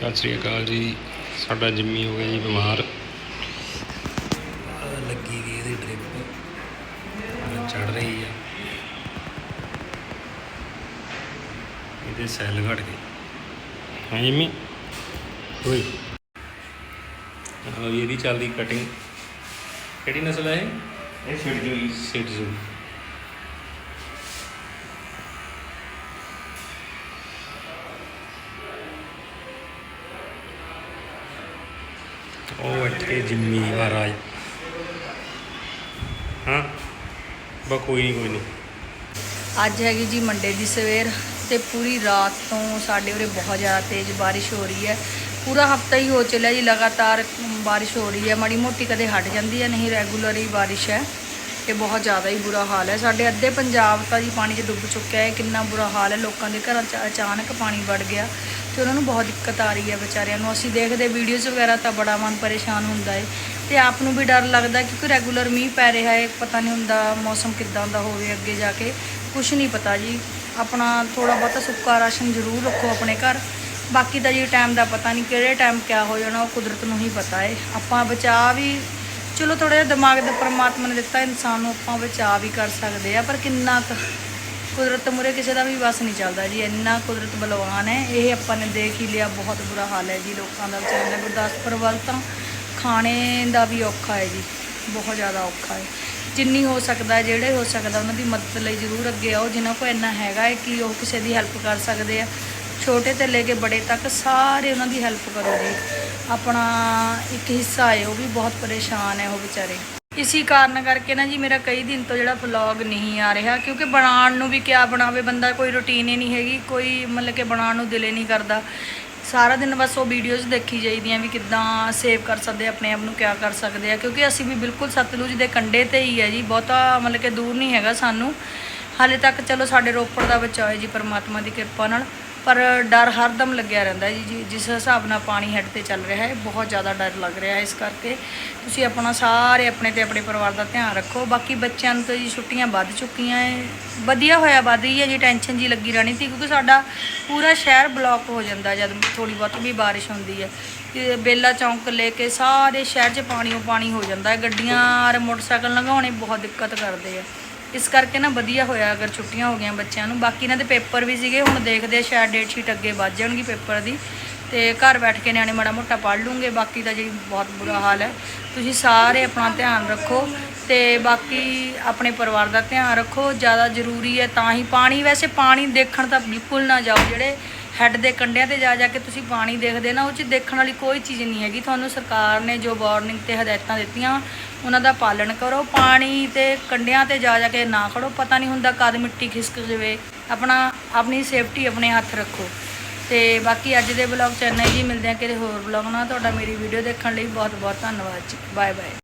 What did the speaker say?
ਸਤਿ ਸ੍ਰੀ ਅਕਾਲ ਜੀ। ਸਾਡਾ ਜਿੰਮੀ ਹੋ ਗਿਆ ਜੀ ਬਿਮਾਰ। ਲੱਗੀ ਗਈ ਇਹਦੀ ਡ੍ਰਿਪ ਚੜ ਰਹੀ ਹੈ ਇਹਦੇ ਸੈੱਲ ਘਟ ਗਏ। ਹਾਂ ਜਿੰਮੀ। ਆਹ ਇਹਦੀ ਚੱਲਦੀ ਕਟਿੰਗ ਕਿਹੜੀ ਨਸਲ ਹੈ ਇਹ? ਇਹ ਛਿੜ ਉਹ ਇੱਥੇ ਜਿੰਮੀ ਮਹਾਰਾਜ ਹਾਂ, ਬਾ ਕੋਈ ਨਹੀਂ ਕੋਈ ਨਹੀਂ ਅੱਜ ਹੈਗੀ ਜੀ ਮੰਡੇ ਦੀ ਸਵੇਰ ਤੇ ਪੂਰੀ ਰਾਤ ਤੋਂ ਸਾਡੇ ਉਰੇ ਬਹੁਤ ਜ਼ਿਆਦਾ ਤੇਜ਼ ਬਾਰਿਸ਼ ਹੋ ਰਹੀ ਹੈ। ਪੂਰਾ ਹਫਤਾ ਹੀ ਹੋ ਚੱਲਿਆ ਜੀ, ਲਗਾਤਾਰ ਬਾਰਿਸ਼ ਹੋ ਰਹੀ ਹੈ। ਮਾੜੀ ਮੋਟੀ ਕਦੇ ਹਟ ਜਾਂਦੀ ਹੈ, ਨਹੀਂ ਰੈਗੂਲਰ ਹੀ ਬਾਰਿਸ਼ ਹੈ। ਤੇ ਬਹੁਤ ਜ਼ਿਆਦਾ ਹੀ ਬੁਰਾ ਹਾਲ ਹੈ। ਸਾਡੇ ਅੱਧੇ ਪੰਜਾਬ ਤਾਂ ਜੀ ਪਾਣੀ 'ਚ ਡੁੱਬ ਚੁੱਕਿਆ ਹੈ। ਕਿੰਨਾ ਬੁਰਾ ਹਾਲ ਹੈ। ਲੋਕਾਂ ਦੇ ਘਰਾਂ 'ਚ ਅਚਾਨਕ ਪਾਣੀ ਵੜ ਗਿਆ। ਤੇ ਉਹਨਾਂ ਨੂੰ ਬਹੁਤ ਦਿੱਕਤ ਆ ਰਹੀ ਹੈ ਵਿਚਾਰਿਆਂ ਨੂੰ। ਅਸੀਂ ਦੇਖਦੇ ਵੀਡੀਓਜ਼ ਵਗੈਰਾ ਤਾਂ ਬੜਾ ਮਨ ਪਰੇਸ਼ਾਨ ਹੁੰਦਾ ਹੈ ਤੇ ਆਪ ਨੂੰ ਵੀ ਡਰ ਲੱਗਦਾ ਕਿਉਂਕਿ ਰੈਗੂਲਰ ਮੀਂਹ ਪੈ ਰਿਹਾ ਹੈ ਪਤਾ ਨਹੀਂ ਹੁੰਦਾ ਮੌਸਮ ਕਿੱਦਾਂ ਦਾ ਹੋਵੇ ਅੱਗੇ ਜਾ ਕੇ। ਕੁਝ ਨਹੀਂ ਪਤਾ ਜੀ। ਆਪਣਾ ਥੋੜਾ ਬਹੁਤਾ ਸੁੱਕਾ ਰਾਸ਼ਨ ਜ਼ਰੂਰ ਰੱਖੋ ਆਪਣੇ ਘਰ। ਬਾਕੀ ਦਾ ਜੀ ਟਾਈਮ ਦਾ ਪਤਾ ਨਹੀਂ ਕਿਹੜੇ ਟਾਈਮ ਕਿਆ ਹੋ ਜਾਣਾ, ਉਹ ਕੁਦਰਤ ਨੂੰ ਹੀ ਪਤਾ ਹੈ ਆਪਾਂ ਬਚਾ ਵੀ, ਚਲੋ ਥੋੜਾ ਜਿਹਾ ਦਿਮਾਗ ਦਾ ਪਰਮਾਤਮਾ ਨੇ ਦਿੱਤਾ, ਇਨਸਾਨ ਨੂੰ ਆਪਾਂ ਬਚਾ ਵੀ ਕਰ ਸਕਦੇ ਆ, ਪਰ ਕਿੰਨਾ ਕੁ ਕੁਦਰਤ ਮੁਰੇ ਕਿਸੇ ਦਾ ਵੀ ਬਸ ਨਹੀਂ ਚੱਲਦਾ ਜੀ, ਇੰਨਾ ਕੁਦਰਤ ਬਲਵਾਨ ਹੈ। ਇਹ ਆਪਾਂ ਨੇ ਦੇਖ ਹੀ ਲਿਆ, ਬਹੁਤ ਬੁਰਾ ਹਾਲ ਹੈ ਜੀ ਲੋਕਾਂ ਦਾ ਵਿਚਾਰਿਆਂ ਦਾ। ਗੁਰਦਾਸਪੁਰ ਵੱਲ ਤਾਂ ਖਾਣੇ ਦਾ ਵੀ ਔਖਾ ਹੈ ਜੀ, ਬਹੁਤ ਜ਼ਿਆਦਾ ਔਖਾ ਹੈ। ਜਿੰਨੀ ਹੋ ਸਕਦਾ, ਜਿਹੜੇ ਹੋ ਸਕਦਾ, ਉਹਨਾਂ ਦੀ ਮਦਦ ਲਈ ਜ਼ਰੂਰ ਅੱਗੇ ਆਓ। ਜਿਨ੍ਹਾਂ ਕੋਲ ਇੰਨਾ ਹੈਗਾ ਹੈ ਕਿ ਉਹ ਕਿਸੇ ਦੀ ਹੈਲਪ ਕਰ ਸਕਦੇ ਆ। ਛੋਟੇ ਤੋਂ ਲੈ ਕੇ ਬੜੇ ਤੱਕ ਸਾਰੇ ਉਹਨਾਂ ਦੀ ਹੈਲਪ ਕਰੋ ਜੀ। ਆਪਣਾ ਇੱਕ ਹਿੱਸਾ ਹੈ, ਉਹ ਵੀ ਬਹੁਤ ਪਰੇਸ਼ਾਨ ਹੈ ਉਹ ਵਿਚਾਰੇ। ਇਸੀ ਕਾਰਨ ਕਰਕੇ ਨਾ ਜੀ ਮੇਰਾ ਕਈ ਦਿਨ ਤੋਂ ਜਿਹੜਾ ਵਲੌਗ ਨਹੀਂ ਆ ਰਿਹਾ, ਕਿਉਂਕਿ ਬਣਾਉਣ ਨੂੰ ਵੀ ਕਿਆ ਬਣਾਵੇ ਬੰਦਾ, ਕੋਈ ਰੁਟੀਨ ਹੀ ਨਹੀਂ ਹੈਗੀ, ਕੋਈ ਮਤਲਬ ਕਿ ਬਣਾਉਣ ਨੂੰ ਦਿਲ ਹੀ ਨਹੀਂ ਕਰਦਾ। ਸਾਰਾ ਦਿਨ ਬਸ ਉਹ ਵੀਡੀਓਜ਼ ਦੇਖੀ ਜਾਈਦੀਆਂ ਵੀ ਕਿੱਦਾਂ ਸੇਵ ਕਰ ਸਕਦੇ ਆਪਣੇ ਆਪ ਨੂੰ ਕਿਆ ਕਰ ਸਕਦੇ ਆ, ਕਿਉਂਕਿ ਅਸੀਂ ਵੀ ਬਿਲਕੁਲ ਸਤਲੁਜ ਦੇ ਕੰਢੇ ਤੇ ਹੀ ਹੈ ਜੀ, ਬਹੁਤਾ ਮਤਲਬ ਕਿ ਦੂਰ ਨਹੀਂ ਹੈਗਾ ਸਾਨੂੰ। ਹਾਲੇ ਤੱਕ ਚਲੋ ਸਾਡੇ ਰੋਪੜ ਦਾ ਬਚਾਅ ਹੈ ਜੀ ਪਰਮਾਤਮਾ ਦੀ ਕਿਰਪਾ ਨਾਲ, ਪਰ ਡਰ ਹਰਦਮ ਲੱਗਿਆ ਰਹਿੰਦਾ ਜੀ ਜੀ, ਜਿਸ ਹਿਸਾਬ ਨਾਲ ਪਾਣੀ ਹੈਡ ਤੇ ਚੱਲ ਰਿਹਾ ਹੈ, ਬਹੁਤ ਜ਼ਿਆਦਾ ਡਰ ਲੱਗ ਰਿਹਾ ਹੈ ਇਸ ਕਰਕੇ। ਤੁਸੀਂ ਆਪਣਾ ਸਾਰੇ ਆਪਣੇ ਤੇ ਆਪਣੇ ਪਰਿਵਾਰ ਦਾ ਧਿਆਨ ਰੱਖੋ, ਬਾਕੀ ਬੱਚਿਆਂ ਨੂੰ ਤਾਂ ਜੀ ਛੁੱਟੀਆਂ ਵੱਧ ਚੁੱਕੀਆਂ ਹੈ ਵਧੀਆ ਹੋਇਆ, ਵੱਧ ਰਹੀ ਹੈ ਜੀ, ਟੈਨਸ਼ਨ ਜੀ ਲੱਗੀ ਰਹਿਣੀ ਸੀ, ਕਿਉਂਕਿ ਸਾਡਾ ਪੂਰਾ ਸ਼ਹਿਰ ਬਲੌਕ ਹੋ ਜਾਂਦਾ ਜਦ ਥੋੜੀ ਬਹੁਤ ਵੀ ਬਾਰਿਸ਼ ਹੁੰਦੀ ਹੈ। ਬੇਲਾ ਚੌਂਕ ਲੈ ਕੇ ਸਾਰੇ ਸ਼ਹਿਰ 'ਚ ਪਾਣੀ ਓ ਪਾਣੀ ਹੋ ਜਾਂਦਾ ਹੈ, ਗੱਡੀਆਂ ਔਰ ਮੋਟਰਸਾਈਕਲ ਲੰਘਾਉਣੇ ਬਹੁਤ ਦਿੱਕਤ ਕਰਦੇ ਆ। ਇਸ ਕਰਕੇ ਨਾ ਵਧੀਆ ਹੋਇਆ ਅਗਰ ਛੁੱਟੀਆਂ ਹੋ ਗਈਆਂ ਬੱਚਿਆਂ ਨੂੰ। ਬਾਕੀ ਇਹਨਾਂ ਦੇ ਪੇਪਰ ਵੀ ਸੀਗੇ, ਹੁਣ ਦੇਖਦੇ ਆ ਸ਼ਾਇਦ ਡੇਟ ਸ਼ੀਟ ਅੱਗੇ ਵੱਧ ਜਾਣਗੀ ਪੇਪਰ ਦੀ। ਤੇ ਘਰ ਬੈਠ ਕੇ ਨਿਆਣੇ ਮਾੜਾ ਮੋਟਾ ਪੜ੍ਹ ਲੂੰਗੇ, ਬਾਕੀ ਤਾਂ ਜੀ ਬਹੁਤ ਬੁਰਾ ਹਾਲ ਹੈ। ਤੁਸੀਂ ਸਾਰੇ ਆਪਣਾ ਧਿਆਨ ਰੱਖੋ ਤੇ ਬਾਕੀ ਆਪਣੇ ਪਰਿਵਾਰ ਦਾ ਧਿਆਨ ਰੱਖੋ, ਜ਼ਿਆਦਾ ਜ਼ਰੂਰੀ ਹੈ ਤਾਂ ਹੀ ਪਾਣੀ। ਵੈਸੇ ਪਾਣੀ ਦੇਖਣ ਤਾਂ ਬਿਲਕੁਲ ਨਾ ਜਾਓ ਜਿਹੜੇ ਹੈੱਡ ਦੇ ਕੰਢਿਆਂ ਤੇ ਜਾ ਜਾ ਕੇ ਤੁਸੀਂ ਪਾਣੀ ਦੇਖਦੇ ਨਾ, ਉਹ 'ਚ ਦੇਖਣ ਵਾਲੀ ਕੋਈ ਚੀਜ਼ ਨਹੀਂ ਹੈਗੀ। ਤੁਹਾਨੂੰ ਸਰਕਾਰ ਨੇ ਜੋ ਵਾਰਨਿੰਗ ਤੇ ਹਦਾਇਤਾਂ ਦਿੱਤੀਆਂ, ਉਹਨਾਂ ਦਾ ਪਾਲਣ ਕਰੋ। ਪਾਣੀ ਤੇ ਕੰਢਿਆਂ ਤੇ ਜਾ ਜਾ ਕੇ ਨਾ ਖੜੋ। ਪਤਾ ਨਹੀਂ ਹੁੰਦਾ ਕਦ ਮਿੱਟੀ ਖਿਸਕ ਜਾਵੇ। ਆਪਣਾ, ਆਪਣੀ ਸੇਫਟੀ ਆਪਣੇ ਹੱਥ ਰੱਖੋ। ਤੇ ਬਾਕੀ ਅੱਜ ਦੇ ਬਲੌਗ ਚੈਨਲ ਹੀ ਜੀ। ਮਿਲਦੇ ਆ ਕਿਤੇ ਹੋਰ ਬਲੌਗ ਨਾਲ। ਤੁਹਾਡਾ ਮੇਰੀ ਵੀਡੀਓ ਦੇਖਣ ਲਈ ਬਹੁਤ ਬਹੁਤ ਧੰਨਵਾਦ ਜੀ। Bye bye